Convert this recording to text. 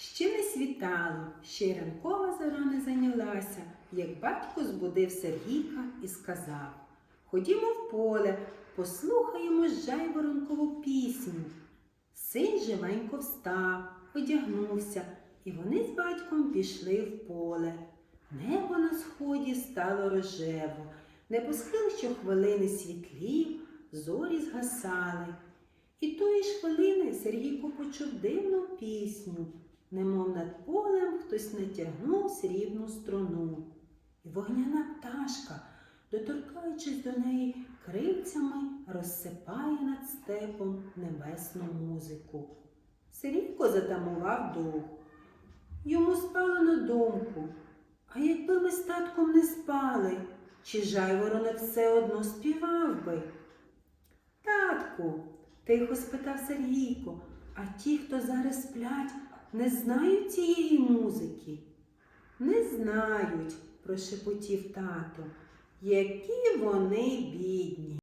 Ще не світало, ще й ранкова зора не зайнялася, як батько збудив Сергійка і сказав Ходімо в поле, послухаємо жайворонкову пісню. Син живенько встав, одягнувся, і вони з батьком пішли в поле. Небо на сході стало рожево, небосхил щохвилини світлів, зорі згасали. І тої ж хвилини Сергійко почув дивну пісню, немов над полем хтось натягнув срібну струну. І вогняна пташка, доторкаючись до неї крильцями, розсипає над степом небесну музику. Сергійко затамував дух. Йому спало на думку, а якби ми з татком не спали, чи жайворонок все одно співав би? Татку, тихо спитав Сергійко, а ті, хто зараз сплять, не знають цієї музики? Не знають, прошепотів тато, які вони бідні.